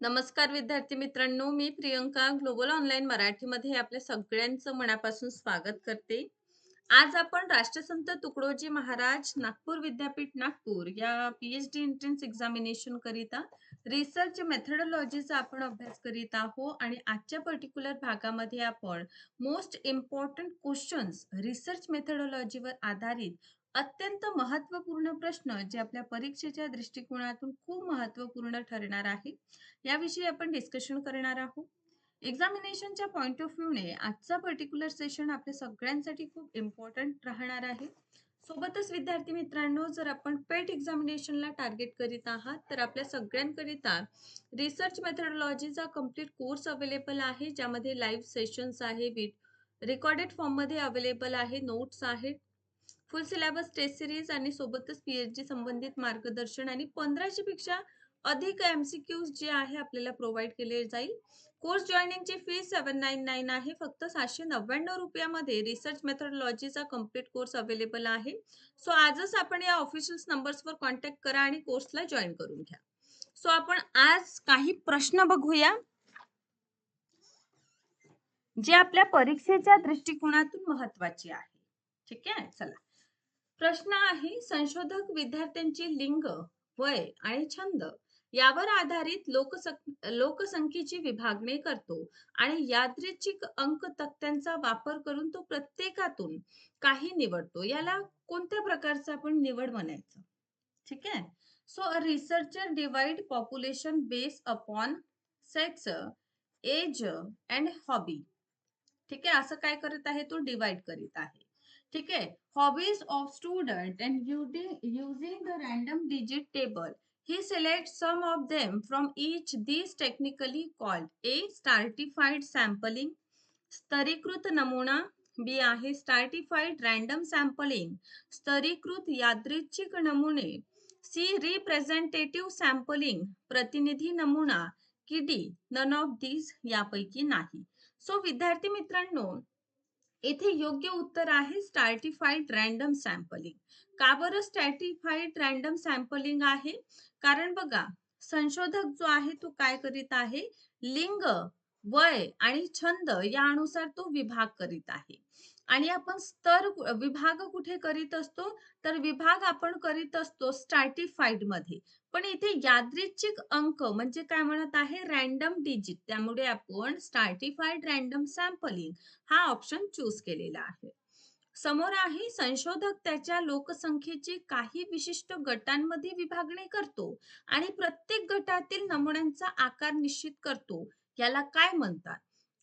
नमस्कार विद्यार्थी मित्रांनो मी प्रियंका ग्लोबल ऑनलाईन मराठीमध्ये आपल्या सगळ्यांचं मनापासून स्वागत करते. आज आपण राष्ट्रसंत तुकडोजी महाराज नागपूर विद्यापीठ नागपूर या पीएच डी एंट्रन्स एक्झामिनेशन करिता रिसर्च मेथडॉलॉजीचा आपण अभ्यास करीत आहोत आणि आजच्या पर्टिक्युलर भागामध्ये आपण मोस्ट इम्पॉर्टंट क्वेश्चन्स रिसर्च मेथडॉलॉजीवर आधारित अत्यंत महत्त्वपूर्ण प्रश्न जे आपल्या परीक्षेच्या दृष्टिकोनातून खूप महत्त्वपूर्ण ठरणार आहे याविषयी आपण डिस्कशन करणार आहोत. एक्झामिनेशनच्या पॉइंट ऑफ व्ह्यूने आजचा पर्टिक्युलर सेशन आपल्या सगळ्यांसाठी खूप इम्पॉर्टंट राहणार आहे. सोबतच विद्यार्थी मित्रांनो जर आपण पेट एक्झामिनेशनला टार्गेट करीत आहात तर आपल्या सगळ्यांकरिता रिसर्च मेथडॉलॉजीचा कंप्लीट कोर्स अवेलेबल आहे ज्यामध्ये लाईव्ह सेशन्स आहे रेकॉर्डेड फॉर्ममध्ये अवेलेबल आहे नोट्स आहेत. फुल सिलेबस टेस्ट सिरीज आणि सोबतच पीएचडी संबंधित मार्गदर्शन आणि पंधराशे पेक्षा अधिक एमसीक्यूज जे आहे आपल्याला प्रोव्हाइड केले जाईल. कोर्स जॉईनिंगची फी सेवन नाईन नाईन आहे. फक्त सातशे नव्याण्णव रुपयामध्ये रिसर्च मेथडॉलॉजीचा कंप्लीट कोर्स अवेलेबल आहे. सो आजच आपण या ऑफिशियल नंबर्सवर कॉन्टॅक्ट करा आणि कोर्सला जॉईन करून घ्या. सो आपण आज काही प्रश्न बघूया. जे आपल्या परीक्षेच्या दृष्टिकोनातून महत्त्वाचे आहे. ठीक आहे? चला. प्रश्न आहे संशोधक विद्यार्थ्यांची लिंग वय आणि छंद यावर आधारित लोकसंख्येची विभागणी करतो आणि यादृच्छिक अंक तक्त्यांचा वापर करून तो प्रत्येकातून काही निवडतो. याला कोणत्या प्रकारचं आपण निवड म्हणायचं? ठीक आहे? So a researcher divide population base upon sex age and hobby ठीक आहे? असं काय करत आहे? तो डिवाइड करीत आहे. ठीक आहे? Hobbies of student and using the random digit table he select some of them from each this technically called a stratified sampling स्तरीकृत नमुना बी आहे स्टार्टिफाईड रॅन्डम सॅम्पलिंग स्तरीकृत यादृच्छिक नमुने सी रिप्रेझेंटेटिव्ह सॅम्पलिंग प्रतिनिधी नमुना की डी नन ऑफ दीज यापैकी नाही. सो विद्यार्थी मित्रांनो येथे योग्य उत्तर आहे स्टार्टिफाईड रँडम सॅम्पलिंग का बरं स्टॅटिफाईड रँडम सॅम्पलिंग आहे? कारण बघा संशोधक जो आहे तो काय करीत आहे? लिंग वय आणि छंद यानुसार तो विभाग करीत आहे. आणि आपण स्तर विभाग कुठे करीत असतो? तर विभाग आपण करीत असतो स्टार्टिफाईडमध्ये. पण इथे यादृच्छिक अंक म्हणजे काय म्हणत आहे? रॅन्डम डिजिट त्यामुळे आपण स्टार्टिफाईड रॅन्डम सॅम्पलिंग हा ऑप्शन चूज केलेला आहे. समोर आहे संशोधक त्याच्या लोकसंख्येची काही विशिष्ट गटांमध्ये विभागणी करतो आणि प्रत्येक गटातील नमुन्यांचा आकार निश्चित करतो. याला काय म्हणतात?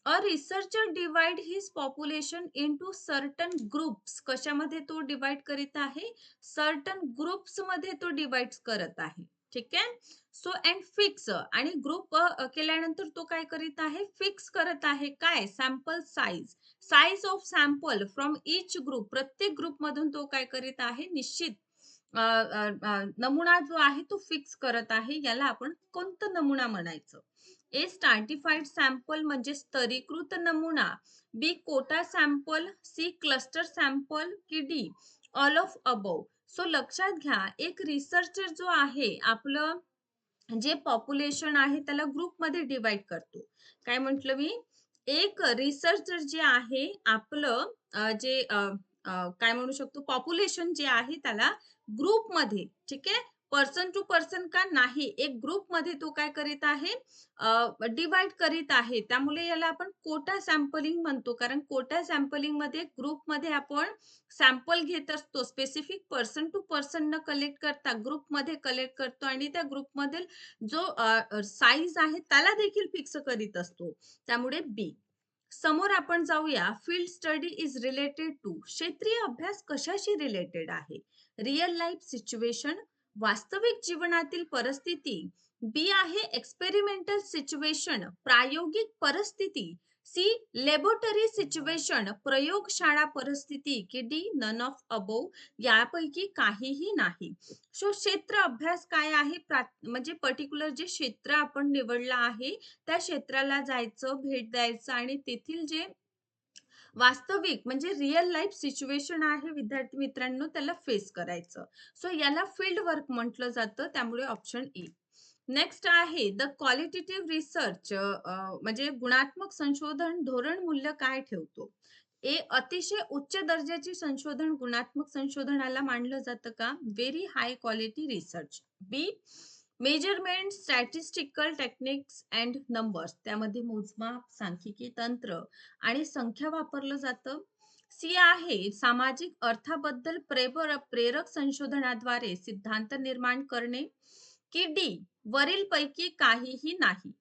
A researcher divide his population into certain groups कशामध्ये तो डिवाइड करीत आहे? सर्टन ग्रुप्समध्ये तो डिवाइड करत आहे. ठीक आहे? सो अँड फिक्स आणि ग्रुप केल्यानंतर तो काय करीत आहे? फिक्स करत आहे. काय? Sample size size of sample from each group प्रत्येक ग्रुप मधून तो काय करीत आहे? निश्चित नमुना जो आहे तो फिक्स करत आहे. याला आपण कोणतं नमुना म्हणायचं? ए स्टार्टिफाईड सॅम्पल म्हणजे स्तरीकृत नमुना. B quota sample C cluster sample की D all of above so लक्षात घ्या एक रिसर्चर जो आहे आपलं जे पॉप्युलेशन आहे त्याला ग्रुपमध्ये डिवाइड करतो. काय म्हंटल मी? एक रिसर्चर जे आहे आपलं जे काय म्हणू शकतो? पॉप्युलेशन जे आहे त्याला ग्रुपमध्ये ठीक आहे? पर्सन टू पर्सन का नाही एक ग्रुपमध्ये तो काय करीत आहे डिवाइड करीत आहे. त्यामुळे याला आपण कोटा सॅम्पलिंग म्हणतो. कारण कोटा सॅम्पलिंगमध्ये ग्रुपमध्ये आपण सॅम्पल घेत असतो. स्पेसिफिक पर्सन टू पर्सन न कलेक्ट करता ग्रुपमध्ये कलेक्ट करतो आणि त्या ग्रुपमधील जो साईज आहे त्याला देखील फिक्स करीत असतो. त्यामुळे बी समोर आपण जाऊया. Field study is related to क्षेत्रीय अभ्यास कशाशी रिलेटेड आहे? रिअल लाईफ सिच्युएशन वास्तविक जीवनातील परिस्थिती बी आहे एक्सपेरिमेंटल सिच्युएशन प्रायोगिक परिस्थिती सी लॅबोरेटरी सिच्युएशन प्रयोगशाळा परिस्थिती की डी नन ऑफ अबोव यापैकी काहीही नाही. सो क्षेत्र अभ्यास काय आहे? म्हणजे पर्टिक्युलर जे क्षेत्र आपण निवडलं आहे त्या क्षेत्राला जायचं भेट द्यायचं आणि तेथील जे वास्तविक म्हणजे रिअल लाईफ सिच्युएशन आहे विद्यार्थी मित्रांनो त्याला फेस करायचं. सो याला फील्ड वर्क म्हटलं जातं त्यामुळे ऑप्शन ए नेक्स्ट आहे द क्वालिटेटिव्ह रिसर्च म्हणजे गुणात्मक संशोधन धोरण मूल्य काय ठेवतो? ए अतिशय उच्च दर्जाची संशोधन गुणात्मक संशोधनाला मानलं जातं का? Very high quality research B measurement statistical techniques and numbers त्यामध्ये मोजमाप सांख्यिकी तंत्र आणि संख्या वापरलं जातं. सी आहे सामाजिक अर्थाबद्दल प्रेबर प्रेरक संशोधनाद्वारे सिद्धांत निर्माण करणे. की डी वरील पैकी काहीही नाही.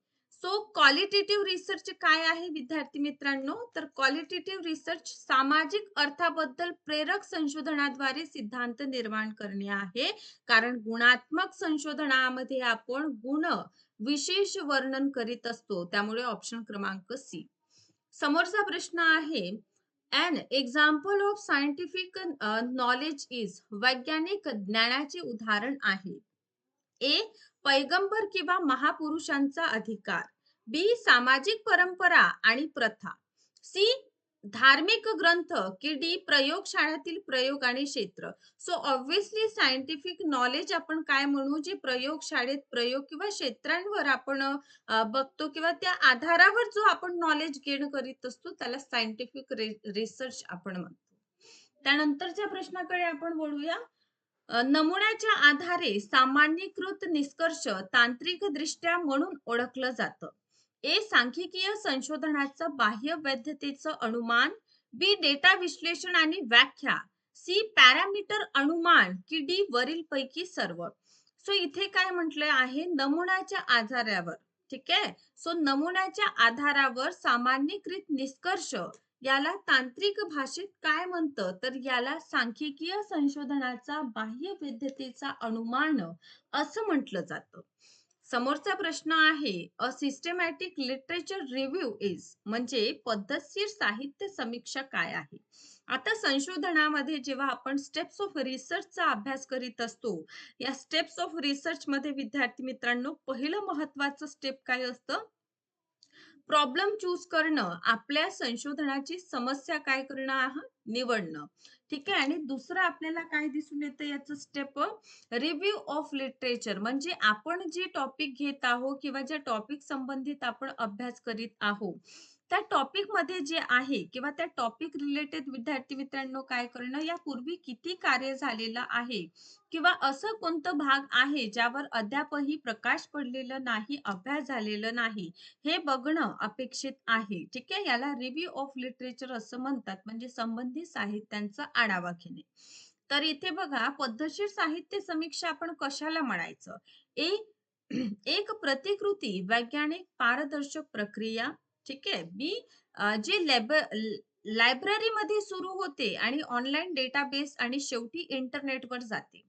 सो क्वालिटेटिव्ह रिसर्च काय आहे विद्यार्थी मित्रांनो? तर क्वालिटेटिव्ह रिसर्च सामाजिक अर्थाबद्दल प्रेरक संशोधनाद्वारे सिद्धांत निर्माण करणे आहे. कारण गुणात्मक संशोधनामध्ये आपण गुण विशेष वर्णन करीत असतो. त्यामुळे ऑप्शन क्रमांक सी समोरचा प्रश्न आहे an example of scientific knowledge is वैज्ञानिक ज्ञानाचे उदाहरण आहे. ए पैगंबर किंवा महापुरुषांचा अधिकार. बी सामाजिक परंपरा आणि प्रथा. सी धार्मिक ग्रंथ की डी प्रयोगशाळातील प्रयोग आणि क्षेत्र. सो ऑब्विसली सायंटिफिक नॉलेज आपण काय म्हणू? जे प्रयोगशाळेत प्रयोग किंवा क्षेत्रांवर आपण बघतो किंवा त्या आधारावर जो आपण नॉलेज गेन करीत असतो त्याला सायंटिफिक रिसर्च आपण म्हणतो. त्यानंतरच्या प्रश्नाकडे आपण बोलूया नमुन्याच्या आधारे सामान्यीकृत निष्कर्ष तांत्रिक दृष्ट्या म्हणून ओळखलं जातं. ए सांख्यिकीय संशोधनाचं बाह्य वैधतेचं अनुमान बी डेटा विश्लेषण आणि व्याख्या सी पॅरामीटर अनुमान की डी वरील पैकी सर्व. सो इथे काय म्हटलं आहे? नमुन्याच्या आधारावर ठीक आहे? सो नमुन्याच्या आधारावर सामान्यकृत निष्कर्ष याला तांत्रिक भाषेत काय म्हणतं? तर याला सांख्यिकीय संशोधनाचा बाह्य वैधतेचा अनुमान असं म्हटलं जातं. समोरचा प्रश्न आहे a systematic literature review is म्हणजे पद्धतशीर साहित्य समीक्षा काय आहे? आता संशोधनामध्ये जेव्हा आपण स्टेप्स ऑफ रिसर्चचा अभ्यास करीत असतो या स्टेप्स ऑफ रिसर्च मध्ये विद्यार्थी मित्रांनो पहिलं महत्वाचं स्टेप काय असतं? प्रॉब्लेम चूज करणं आपल्या संशोधनाची समस्या काय करणं निवडणं. ठीक आहे? आणि दुसरं आपल्याला काय दिसून येतं याचं स्टेप रिव्ह्यू ऑफ लिटरेचर म्हणजे आपण जे टॉपिक घेत आहोत किंवा ज्या टॉपिक संबंधित आपण अभ्यास करीत आहोत त्या टॉपिकमध्ये जे आहे किंवा त्या टॉपिक रिलेटेड विद्यार्थी मित्रांनो काय करणं यापूर्वी किती कार्य झालेलं आहे? किंवा असं कोणतं भाग आहे ज्यावर अद्यापही प्रकाश पडलेलं नाही अभ्यास झालेलं नाही हे बघणं अपेक्षित आहे. ठीक आहे? याला रिव्ह्यू ऑफ लिटरेचर असं म्हणतात. म्हणजे संबंधित साहित्यांचा आढावा घेणे. तर इथे बघा पद्धतशीर साहित्य समीक्षा आपण कशाला म्हणायचं? ए एक प्रतिकृती वैज्ञानिक पारदर्शक प्रक्रिया ठीक आहे. बी जे लायब्ररी मध्ये सुरू होते आणि ऑनलाईन डेटाबेस आणि शेवटी इंटरनेटवर जाते.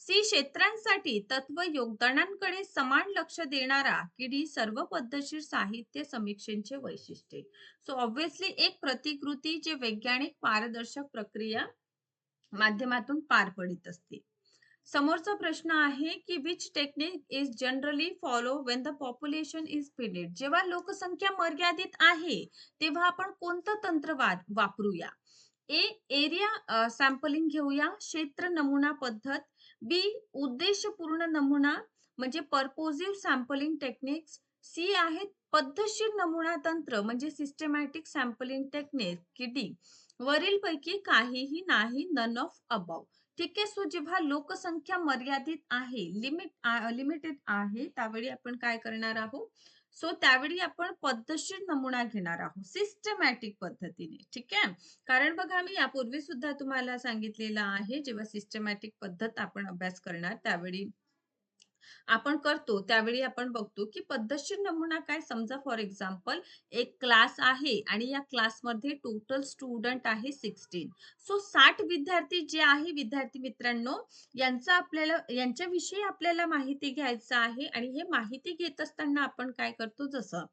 सी क्षेत्रांसाठी तत्व योगदानांकडे समान लक्ष देणारा किडी सर्व पद्धतशीर साहित्य समीक्षेचे वैशिष्ट्ये. सो ऑब्विसली एक प्रतिकृती जे वैज्ञानिक पारदर्शक प्रक्रिया माध्यमातून पार पडित असते. समोरचा प्रश्न आहे की which technique is generally follow when the population is finite जेव्हा लोकसंख्या मर्यादित आहे तेव्हा आपण कोणतं तंत्र वापरूया? ए एरिया सॅम्पलिंग घेऊया. क्षेत्र नमुना पद्धत. बी उद्देशपूर्ण नमुना म्हणजे पर्पोजिव्ह सॅम्पलिंग टेक्निक्स सी आहेत पद्धतशीर नमुना तंत्र म्हणजे सिस्टमॅटिक सॅम्पलिंग टेक्निक की डी वरील पैकी काहीही नाही नन ऑफ अबाव ठीक आहे. सो जेव्हा लोकसंख्या मर्यादित आहे लिमिट लिमिटेड आहे त्यावेळी आपण काय करणार आहोत? सो त्यावेळी आपण पद्धतशीर नमुना घेणार आहोत सिस्टमॅटिक पद्धतीने. ठीक आहे? कारण बघा मी यापूर्वी सुद्धा तुम्हाला सांगितलेलं आहे जेव्हा सिस्टमॅटिक पद्धत आपण अभ्यास करणार त्यावेळी आपण करतो त्यावेळी आपण बघतो की पद्धतशीर नमुना काय? समजा फॉर एक्झाम्पल एक क्लास आहे आणि या क्लासमध्ये टोटल स्टुडंट आहे सिक्स्टीन सो साठ विद्यार्थी जे आहे विद्यार्थी मित्रांनो यांचा आपल्याला यांच्याविषयी आपल्याला माहिती घ्यायचं आहे आणि हे माहिती घेत असताना आपण काय करतो? जसं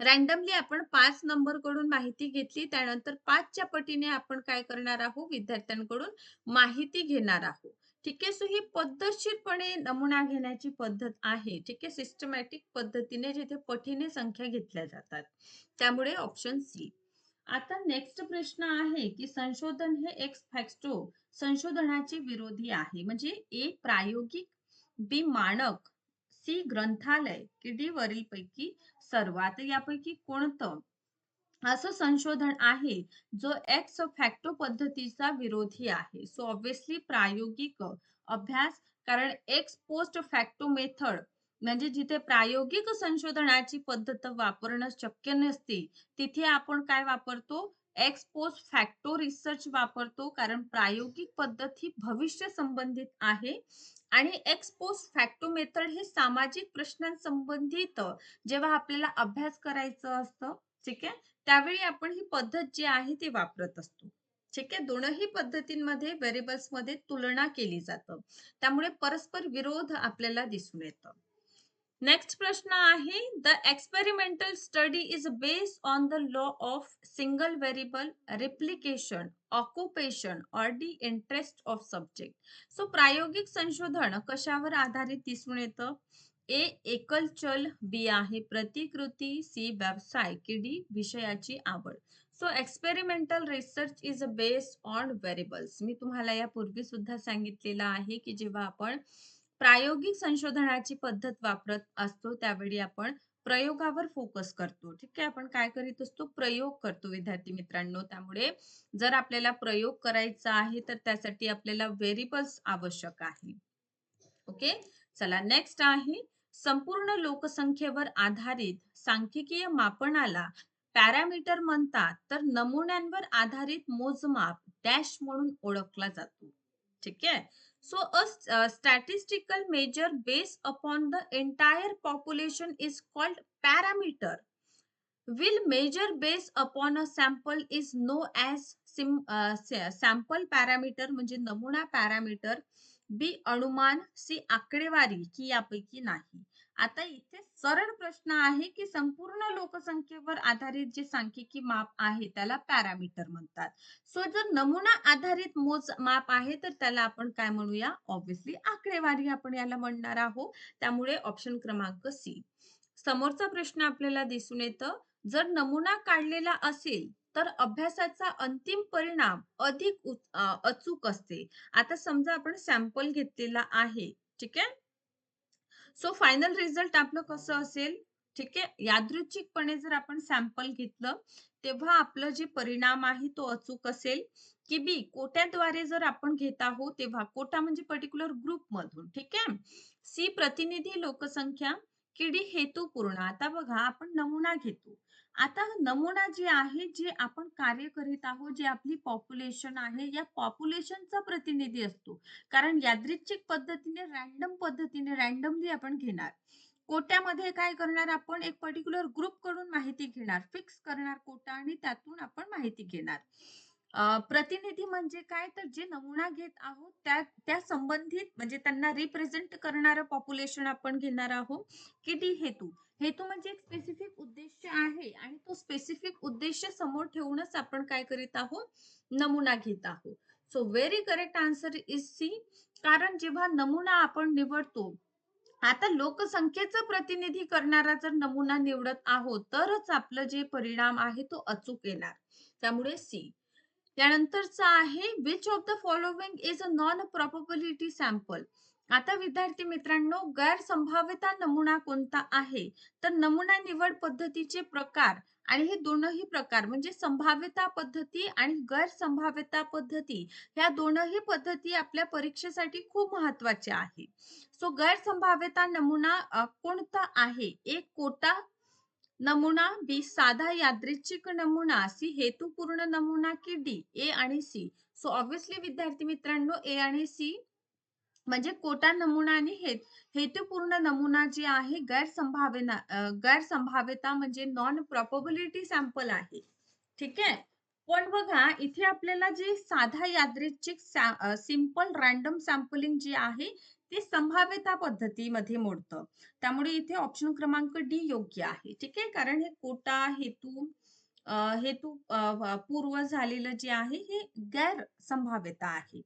रॅन्डमली आपण पाच नंबरकडून माहिती घेतली त्यानंतर पाचच्या पटीने आपण काय करणार आहोत? विद्यार्थ्यांकडून माहिती घेणार आहोत. ठीक आहे? सो ही पद्धतशीरपणे नमुना घेण्याची पद्धत आहे. ठीक आहे? सिस्टमॅटिक पद्धतीने जिथे पटीने संख्या घेतल्या जातात. त्यामुळे ऑप्शन सी आता नेक्स्ट प्रश्न आहे की संशोधन हे एक्स फॅक्टो संशोधनाचे विरोधी आहे. म्हणजे ए प्रायोगिक बी मानक सी ग्रंथालय की डी वरीलपैकी सर्वात. यापैकी कोणतं? असं संशोधन आहे जो एक्स फॅक्टो पद्धतीचा विरोधी आहे. सो ऑब्विसली प्रायोगिक अभ्यास कारण एक्स पोस्ट फॅक्टो मेथड म्हणजे जिथे प्रायोगिक संशोधनाची पद्धत वापरणं शक्य नसते तिथे आपण काय वापरतो? एक्स पोस्ट फॅक्टो रिसर्च वापरतो कारण प्रायोगिक पद्धत ही भविष्य संबंधित आहे. आणि एक्स पोस्ट फॅक्टो मेथड हे सामाजिक प्रश्नांसंबंधित जेव्हा आपल्याला अभ्यास करायचं असतं ठीक आहे? त्यावेळी आपण ही पद्धत जी आहे ती वापरत असतो. ठीक आहे? दोनही पद्धतींमध्ये व्हेरिएबल्समध्ये तुलना केली जातं. त्यामुळे परस्पर विरोध आपल्याला दिसून येतं. नेक्स्ट प्रश्न आहे the experimental study is based on the law of single variable replication occupation or D interest of subject. So प्रायोगिक संशोधन कशावर आधारित दिसून येतं? ए एकल चल बी आहे प्रतिकृती सी व्यवसाय की डी विषयाची आवड. So experimental research is based on variables मी तुम्हाला यापूर्वी सुद्धा सांगितलेलं आहे की जेव्हा आपण प्रायोगिक संशोधनाची पद्धत वापरत असतो त्यावेळी आपण प्रयोगावर फोकस करतो. ठीक आहे? आपण काय करीत असतो? प्रयोग करतो विद्यार्थी मित्रांनो. त्यामुळे जर आपल्याला प्रयोग करायचा आहे तर त्यासाठी आपल्याला व्हेरिएबल्स आवश्यक आहे. ओके चला नेक्स्ट आहे. संपूर्ण लोकसंख्येवर आधारित सांख्यिकीय मापनाला पॅरामीटर म्हणतात तर नमुन्यांवर आधारित मोजमाप डॅश म्हणून ओळखला जातो. ठीक आहे? So a statistical measure base upon the entire population is called parameter while measure base upon a sample is known as same sample parameter म्हणजे नमुना पॅरामीटर बी अनुमान सी आकडेवारी की यापैकी नाही. आता इथे सरळ प्रश्न आहे की संपूर्ण लोकसंख्येवर आधारित जे सांख्यिकी माप आहे त्याला पॅरामीटर म्हणतात. सो जर नमुना आधारित मोज माप आहे तर त्याला आपण काय म्हणूया? ऑब्विसली आकडेवारी आपण याला म्हणणार आहोत. त्यामुळे ऑप्शन क्रमांक सी. समोरचा प्रश्न आपल्याला दिसून येतं. जर नमुना काढलेला असेल तर अभ्यासाचा अंतिम परिणाम अधिक अचूक असते. आता समजा आपण सॅम्पल घेतलेला आहे ठीक आहे? सो फायनल रिझल्ट आपलं कसं असेल? ठीक आहे? यादृच्छिकपणे जर आपण सॅम्पल घेतलं तेव्हा आपलं जे परिणाम आहे तो अचूक असेल. की बी कोट्याद्वारे जर आपण घेत आहोत तेव्हा कोटा म्हणजे पर्टिक्युलर ग्रुप मधून ठीक आहे? सी प्रतिनिधी लोकसंख्या किडी हेतुपूर्ण. आता बघा आपण नमुना घेतो. आता नमुना जे आहे जे आपण कार्य करीत आहोत जे आपली पॉप्युलेशन आहे या पॉप्युलेशनचा प्रतिनिधी असतो. कारण यादृच्छिक पद्धतीने रॅन्डम पद्धतीने रॅन्डमली आपण घेणार. कोट्यामध्ये काय करणार आपण? एक पर्टिक्युलर ग्रुपकडून माहिती घेणार. फिक्स करणार कोटा आणि त्यातून आपण माहिती घेणार. प्रतिनिधी म्हणजे काय? तर जे नमुना घेत आहोत त्या त्या संबंधित म्हणजे त्यांना रिप्रेझेंट करणारं पॉप्युलेशन आपण घेणार आहोत. किती हेतू? हेतू म्हणजे एक स्पेसिफिक उद्देश आहे आणि तो स्पेसिफिक उद्देश समोर ठेवूनच आपण काय करीत आहोत? नमुना घेत आहोत. So very correct answer is C कारण जेव्हा नमुना आपण निवडतो आता लोकसंख्येचं प्रतिनिधी करणारा जर नमुना निवडत आहोत तरच आपलं जे परिणाम आहे तो अचूक येणार. त्यामुळे सी त्यानंतरचा आहे which of the following is a non probability sample आता विद्यार्थी मित्रांनो गैरसंभाव्यता नमुना कोणता आहे? तर नमुना निवड पद्धतीचे प्रकार आणि हे दोनही प्रकार म्हणजे संभाव्यता पद्धती आणि गैरसंभाव्यता पद्धती ह्या दोनही पद्धती आपल्या परीक्षेसाठी खूप महत्त्वाच्या आहे. सो गैरसंभाव्यता नमुना कोणता आहे? एक कोटा नमुना बी साधा यादृच्छिक नमुना सी हेतुपूर्ण नमुना की डी ए आणि सी. सो ऑब्विसली विद्यार्थी मित्रांनो ए आणि सी म्हणजे कोटा नमुना आणि हेत हेतुपूर्ण नमुना जे आहे गैरसंभावना गैरसंभाव्यता म्हणजे नॉन प्रॉपबिलिटी सॅम्पल आहे. ठीक आहे? पण बघा इथे आपल्याला जे साधा यादृच्छिक सिंपल रॅन्डम सॅम्पलिंग जे आहे ते संभाव्यता पद्धतीमध्ये मोडतं. त्यामुळे इथे ऑप्शन क्रमांक डी योग्य आहे. ठीक आहे? कारण हे कोटा हेतू हेतू पूर्व झालेलं जे आहे हे गैर संभाव्यता आहे.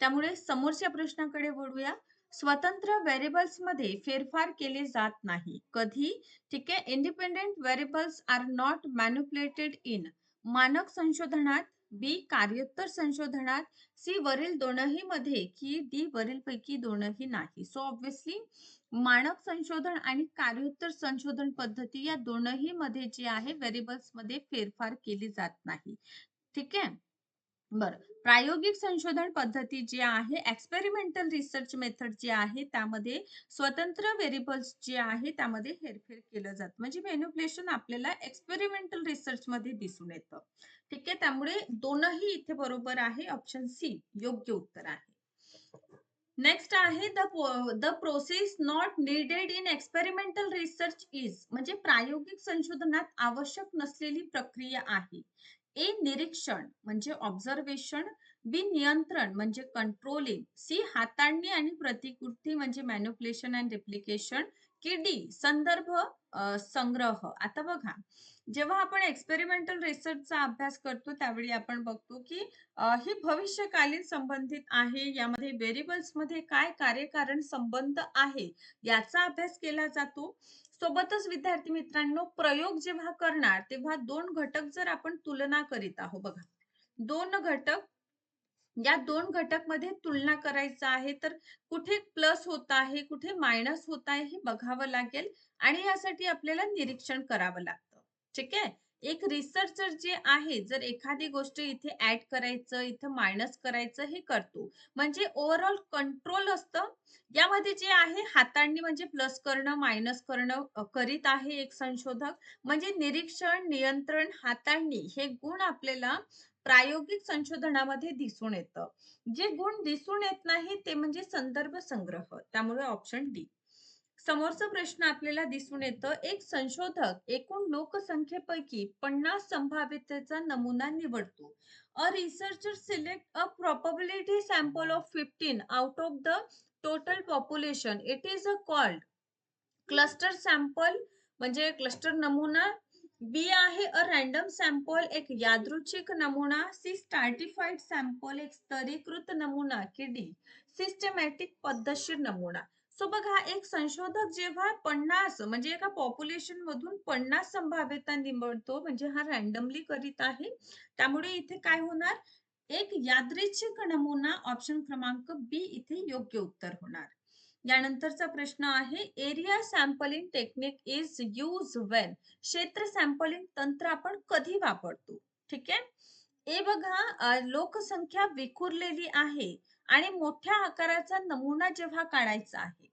त्यामुळे समोरच्या प्रश्नाकडे वळूया. स्वतंत्र व्हेरिएबल्समध्ये फेरफार केले जात नाही. कधी? ठीक आहे independent variables are not manipulated in मानक संशोधनात बी कार्योत्तर संशोधनात सी वरील दोनही मध्ये की डी वरील पैकी दोनही नाही. सो ऑब्विसली मानक संशोधन आणि कार्योत्तर संशोधन पद्धती या दोनही मध्ये जे आहे व्हेरिएबल्समध्ये फेरफार केली जात नाही. ठीक आहे? बरं. प्रायोगिक संशोधन पद्धती जी आहे एक्सपेरिमेंटल रिसर्च मेथड जी आहे त्यामध्ये स्वतंत्र व्हेरिएबल्स जे आहे त्यामध्ये हेरफेर केलं जातं. म्हणजे मॅन्युप्युलेशन आपल्याला एक्सपेरिमेंटल रिसर्च मध्ये दिसून येतं. ठीक आहे? त्यामुळे दोनही इथे बरोबर आहे. ऑप्शन सी योग्य उत्तर आहे. नेक्स्ट आहे the the process not needed in experimental research is म्हणजे प्रायोगिक संशोधनात आवश्यक नसलेली प्रक्रिया आहे. ए निरीक्षण म्हणजे ऑब्झर्वेशन बी नियंत्रण म्हणजे कंट्रोलिंग सी हाताळणी आणि प्रतिकृती म्हणजे मॅन्युप्युलेशन अँड रिप्लिकेशन की डी संदर्भ संग्रह. आता बघा जेव्हा आपण एक्सपेरिमेंटल रिसर्चचा अभ्यास करतो त्यावेळी आपण बघतो की ही भविष्यकालीन संबंधित आहे यामध्ये व्हेरिएबल्समध्ये काय कार्यकारण संबंध आहे याचा अभ्यास केला जातो. सोबतच विद्यार्थी मित्रांनो प्रयोग जेव्हा करणार तेव्हा दोन घटक जर आपण तुलना करीत आहोत बघा. दोन घटक या दोन घटकमध्ये तुलना करायचं आहे तर कुठे प्लस होत आहे कुठे मायनस होत आहे हे बघावं लागेल आणि यासाठी आपल्याला निरीक्षण करावं लागतं. ठीक आहे? एक रिसर्चर जे आहे जर एखादी गोष्ट इथे ऍड करायचं इथं मायनस करायचं हे करतो. म्हणजे ओव्हरऑल कंट्रोल असतं. यामध्ये जे आहे हाताळणी म्हणजे प्लस करणं मायनस करणं करीत आहे एक संशोधक. म्हणजे निरीक्षण नियंत्रण हाताळणी हे गुण आपल्याला प्रायोगिक संशोधनामध्ये दिसून येतं. जे गुण दिसून येत नाही ते म्हणजे संदर्भ संग्रह. त्यामुळे ऑप्शन डी समोरचा प्रश्न आपल्याला दिसून येतं. एक संशोधक एकूण लोकसंख्येपैकी पन्नास संभाव्यतेचा नमुना निवडतो. A researcher select a probability sample of fifteen out of the total population it is a called cluster sample म्हणजे क्लस्टर नमुना. बी आहे अ रॅन्डम सॅम्पल एक यादृच्छिक नमुना. सी स्टार्टिफाईड सॅम्पल एक स्तरीकृत नमुना की डी सिस्टमॅटिक पद्धतशीर नमुना. सो बघा एक संशोधक जेव्हा पन्नास म्हणजे एका पॉप्युलेशन मधून पन्नास संभाव्यता निवडतो म्हणजे हा रॅन्डमली करीत आहे त्यामुळे इथे काय होणार? एक यादृच्छिक नमुना ऑप्शन क्रमांक बी इथे योग्य उत्तर होणार. यानंतरचा प्रश्न आहे area sampling technique is use when क्षेत्र सॅम्पलिंग तंत्र आपण कधी वापरतो? ठीक आहे? ए बघा लोकसंख्या विखुरलेली आहे आणि मोठ्या आकाराचा नमुना जेव्हा काढायचा आहे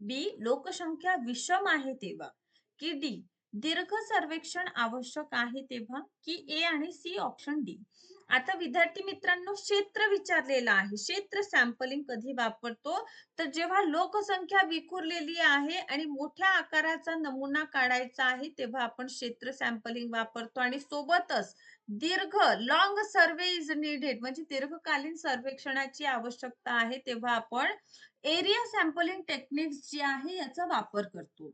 बी लोकसंख्या विषम आहे तेव्हा. की डी दीर्घ सर्वेक्षण आवश्यक आहे तेव्हा. की ए आणि सी ऑप्शन डी. आता विद्यार्थी मित्रांनो क्षेत्र विचारलेलं आहे. क्षेत्र सॅम्पलिंग कधी वापरतो? तर जेव्हा लोकसंख्या विखुरलेली आहे आणि मोठ्या आकाराचा नमुना काढायचा आहे तेव्हा आपण क्षेत्र सॅम्पलिंग वापरतो आणि सोबतच दीर्घ लॉंग सर्वे इज निडेड म्हणजे दीर्घकालीन सर्वेक्षणाची आवश्यकता आहे तेव्हा आपण एरिया सॅम्पलिंग टेक्निक जी आहे याचा वापर करतो.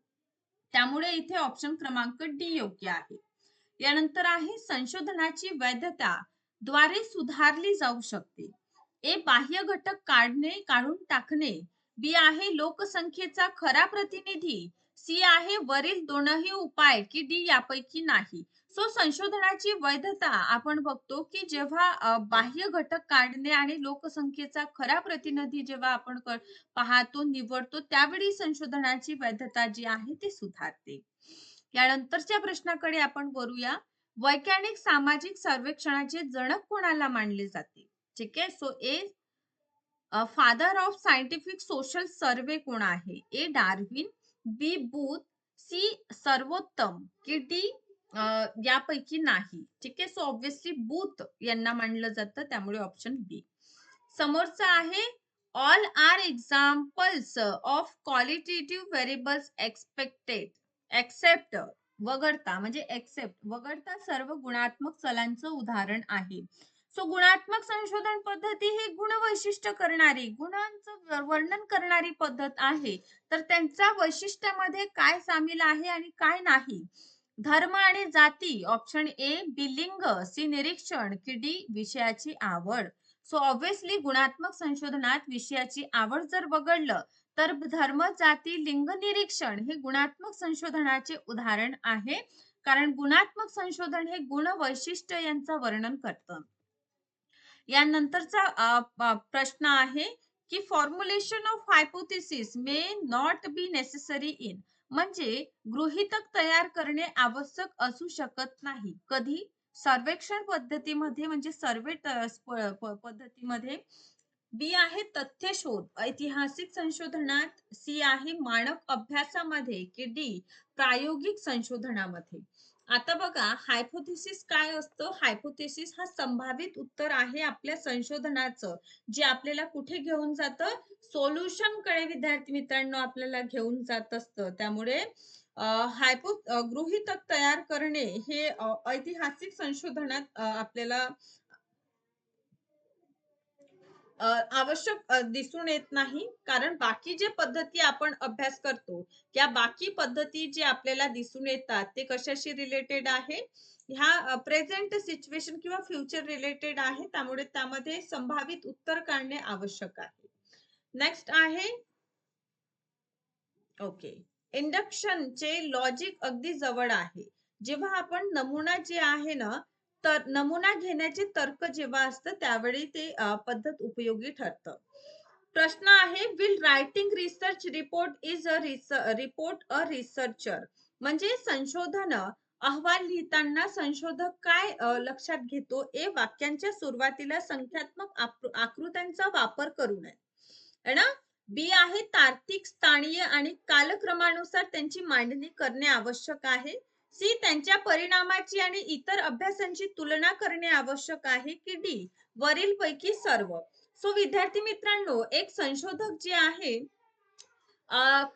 त्यामुळे इथे ऑप्शन क्रमांक डी योग्य आहे. यानंतर आहे संशोधनाची वैधता द्वारे सुधारली जाऊ शकते. ए बाह्य घटक काढणे काढून टाकणे. बी आहे लोकसंख्येचा खरा प्रतिनिधी. सी आहे वरील दोनही उपाय की डी यापैकी नाही. सो संशोधनाची वैधता आपण बघतो की जेव्हा बाह्य घटक काढणे आणि लोकसंख्येचा खरा प्रतिनिधी जेव्हा आपण पाहतो निवडतो त्यावेळी संशोधनाची वैधता जी आहे ती सुधारते. यानंतरच्या प्रश्नाकडे आपण वरूया. वैज्ञानिक सामाजिक सर्वेक्षणाचे जनक कोणाला मानले जाते? ठीक आहे so a father of scientific social survey कोण आहे? A Darwin B Booth C सर्वोत्तम की डी यापैकी नाही. ठीक आहे? सो ऑब्विसली बूथ यांना मांडलं जातं त्यामुळे ऑप्शन बी समोरचा आहे all are examples of qualitative variables expected except वगळता. म्हणजे एक्सेप्ट वगळता सर्व गुणात्मक चलांचं उदाहरण आहे. सो गुणात्मक संशोधन पद्धती ही गुणवैशिष्ट करणारी गुणांचं वर्णन करणारी पद्धत आहे. तर त्यांच्या वैशिष्ट्यामध्ये काय सामील आहे आणि काय नाही? धर्म आणि जाती ऑप्शन ए बिलिंग सी निरीक्षण की डी विषयाची आवड. सो ऑब्विसली गुणात्मक संशोधनात विषयाची आवड जर वगळलं तर धर्म जाती लिंग निरीक्षण हे गुणात्मक संशोधनाचे उदाहरण आहे. कारण गुणात्मक संशोधन हे गुण वैशिष्ट्य यांचं वर्णन करतं. यानंतरचा प्रश्न आहे की formulation of hypothesis may not be necessary in म्हणजे गृहीतक तयार करणे आवश्यक असू शकत नाही. कधी? सर्वेक्षण पद्धतीमध्ये म्हणजे सर्वे पद्धतीमध्ये. बी आहे तथ्य शोध. ऐतिहासिक संशोधनात सी आहे मानक अभ्यासामध्ये की डी प्रायोगिक संशोधनामध्ये. आता बघा हायपोथेसिस काय असतं? हायपोथेसिस हा संभावित उत्तर आहे आपल्या संशोधनाचं. जे आपल्याला कुठे घेऊन जातं? सोल्युशनकडे विद्यार्थी मित्रांनो आपल्याला घेऊन जात असतं. त्यामुळे हायपो गृहितक तयार करणे हे ऐतिहासिक संशोधनात आपल्याला आवश्यक दिसून येत नाही. कारण बाकी जे पद्धती आपण अभ्यास करतो त्या बाकी पद्धती जे आपल्याला दिसून येतात ते कशाशी रिलेटेड आहे? ह्या प्रेझेंट सिच्युएशन किंवा फ्युचर रिलेटेड आहे त्यामुळे त्यामध्ये संभावित उत्तर काढणे आवश्यक आहे. नेक्स्ट आहे. ओके इंडक्शनचे लॉजिक अगदी जवळ आहे. जेव्हा आपण नमुना जे आहे ना तर नमुना घेण्याचे तर्क जेव्हा असतं त्यावेळी ते पद्धत उपयोगी ठरतं. प्रश्न आहे while writing research report is a report a researcher म्हणजे संशोधन अहवाल लिहिताना संशोधक काय लक्षात घेतो ए वाक्यांच्या सुरुवातीला संख्यात्मक आकृत्यांचा वापर करू नये. ना? बी आहे तार्किक स्थानीय आणि कालक्रमानुसार त्यांची मांडणी करणे आवश्यक आहे. सी त्यांच्या परिणामाची आणि इतर अभ्यासांची तुलना करणे आवश्यक आहे की डी वरील पैकी सर्व. सो विद्यार्थी मित्रांनो एक संशोधक जे आहे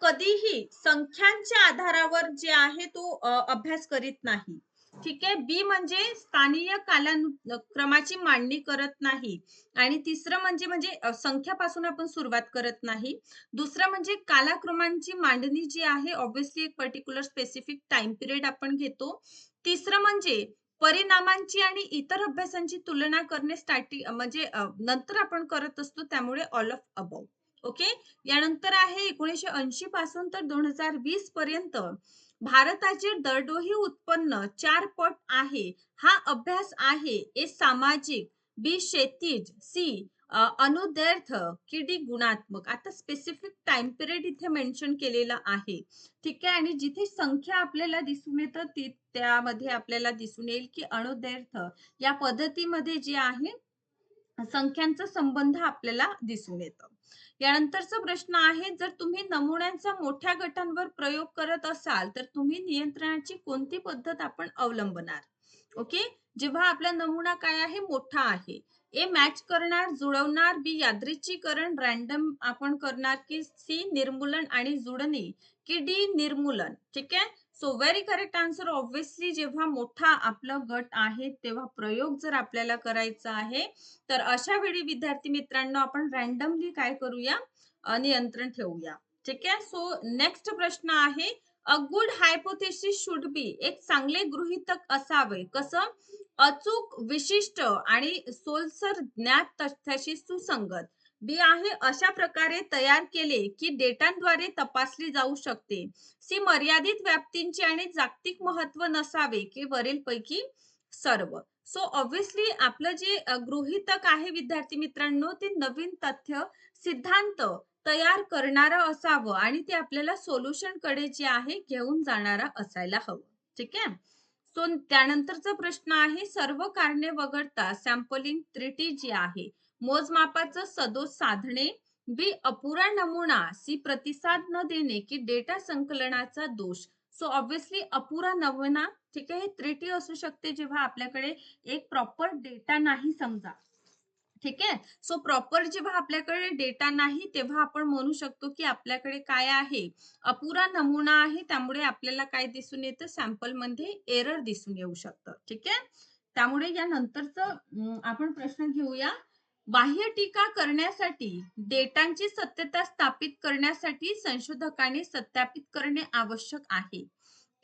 कधीही संख्यांच्या आधारावर जे आहे तो अभ्यास करीत नाही. ठीक आहे. बी म्हणजे स्थानीय कालानुक्रमाची मांडणी करत नाही. आणि तिसरं म्हणजे म्हणजे संख्यापासून आपण सुरुवात करत नाही. दुसरं म्हणजे कालाक्रमांची मांडणी जी आहे ऑब्विसली एक पर्टिक्युलर स्पेसिफिक टाइम पिरियड आपण घेतो. तिसरं म्हणजे परिणामांची आणि इतर अभ्यासांची तुलना करणे स्टार्टिंग म्हणजे नंतर आपण करत असतो त्यामुळे ऑल ऑफ अबाउ ओके यानंतर आहे एकोणीशे ऐंशी पासून तर दोन हजार वीस पर्यंत. भारताचे दरडोही उत्पन्न चार पट आहे. हा अभ्यास आहे. ए सामाजिक बी शेतीज सी अनुदैर्थ की डी गुणात्मक. आता स्पेसिफिक टाइम पिरियड इथे मेन्शन केलेला आहे. ठीक आहे? आणि जिथे संख्या आपल्याला दिसून येतं ती त्यामध्ये आपल्याला दिसून येईल की अनुदैर्थ या पद्धतीमध्ये जे आहे संख्यांचा संबंध आपल्याला दिसून येतं. यानंतरचा प्रश्न आहे जर तुम्ही नमुन्यांचा मोठ्या गटांवर प्रयोग करत असाल तर तुम्ही नियंत्रणाची कोणती पद्धत आपण अवलंबणार? ओके? जेव्हा आपला नमुना काय आहे? मोठा आहे. ए मॅच करणार जुळवणार बी यादृच्छीकरण रॅन्डम आपण करणार की सी निर्मूलन आणि जुडणी की डी निर्मूलन. ठीक आहे? So very correct answer obviously जेव्हा मोठा आपलं गट आहे तेव्हा प्रयोग जर आपल्याला करायचा आहे तर अशा वेळी विद्यार्थी मित्रांनो आपण रॅन्डमली काय करूया? नियंत्रण ठेवूया. ठीक आहे? सो नेक्स्ट प्रश्न आहे a good hypothesis should be एक चांगले गृहितक असावे. कसं? अचूक विशिष्ट आणि सोलसर ज्ञात तथ्याशी सुसंगत. बी आहे अशा प्रकारे तयार केले की डेटांद्वारे तपासली जाऊ शकते. सी मर्यादित व्याप्तींचे आणि जागतिक महत्त्व नसावे की वरील पैकी सर्व. सो ऑब्विसली आपलं जे गृहितक आहे विद्यार्थी मित्रांनो ते नवीन तथ्य सिद्धांत तयार करणारं असावं आणि ते आपल्याला सोल्युशनकडे जे आहे घेऊन जाणारा असायला हवं. ठीक आहे? सो त्यानंतरचा प्रश्न आहे सर्व कारणे वगळता सॅम्पलिंग त्रिटी जी आहे मोजमापाचं सदोष साधणे बी अपुरा नमुना सी प्रतिसाद न देणे की डेटा संकलनाचा दोष. सो ऑब्विसली अपुरा नमुना ठीक आहे त्रिटी असू शकते जेव्हा आपल्याकडे एक प्रॉपर डेटा नाही समजा. ठीक आहे? सो प्रॉपर जेव्हा आपल्याकडे डेटा नाही तेव्हा आपण म्हणू शकतो की आपल्याकडे काय आहे? अपुरा नमुना आहे त्यामुळे आपल्याला काय दिसून येतं? सॅम्पलमध्ये एरर दिसून येऊ शकतं. ठीक आहे? त्यामुळे या नंतरच आपण प्रश्न घेऊया. बाह्य टीका करण्यासाठी डेटांची सत्यता स्थापित करण्यासाठी संशोधकांनी सत्यापित करणे आवश्यक आहे.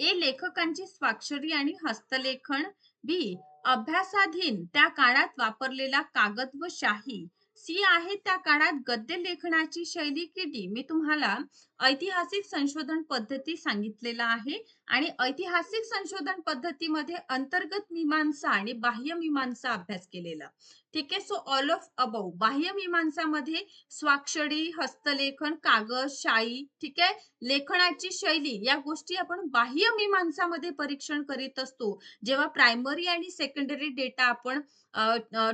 ए लेखकांची स्वाक्षरी आणि हस्तलेखन बी अभ्यासाधीन त्या काळात वापरलेला कागद व शाही सी आहे त्या काळात गद्य लेखनाची शैली की डी? मी तुम्हाला ऐतिहासिक संशोधन पद्धती सांगितलेला आहे आणि ऐतिहासिक संशोधन पद्धतीमध्ये अंतर्गत मीमांसा आणि बाह्य मीमांसा अभ्यास केलेला. ठीक आहे? सो ऑल ऑफ अबव बाह्य मीमांसामध्ये स्वाक्षरी हस्तलेखन कागद शाई ठीक आहे? लेखनाची शैली या गोष्टी आपण बाह्य मीमांसामध्ये परीक्षण करीत असतो. जेव्हा प्रायमरी आणि सेकंडरी डेटा आपण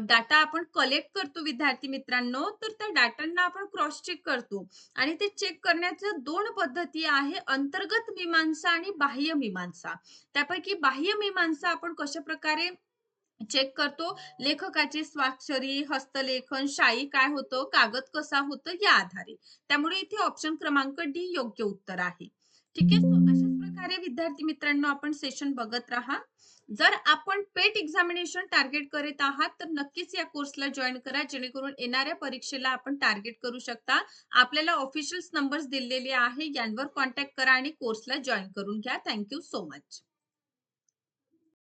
डाटा आपण कलेक्ट करतो विद्यार्थी मित्रांनो तर त्या डाटांना आपण क्रॉस चेक करतो. आणि ते चेक करण्याच्या दोन पद्धती आहे अंतर्गत मीमांसा आणि बाह्य मीमांसा. त्यापैकी बाह्य मीमांसा आपण कशा प्रकारे चेक करतो. लेखकाची स्वाक्षरी हस्तलेखन शाई काय होतं कागद कसा होतं या आधारे. त्यामुळे इथे ऑप्शन क्रमांक डी योग्य उत्तर आहे. ठीक आहे? अशाच प्रकारे विद्यार्थी मित्रांनो आपण सेशन बघत राहा. जर आपण पेट एक्झामिनेशन टार्गेट करीत आहात तर नक्कीच या कोर्सला जॉईन करा. जेणेकरून येणाऱ्या परीक्षेला आपण टार्गेट करू शकता. आपल्याला ऑफिशियल नंबर्स दिलेले आहे. यांवर कॉन्टॅक्ट करा आणि कोर्सला जॉईन करून घ्या. Thank you so much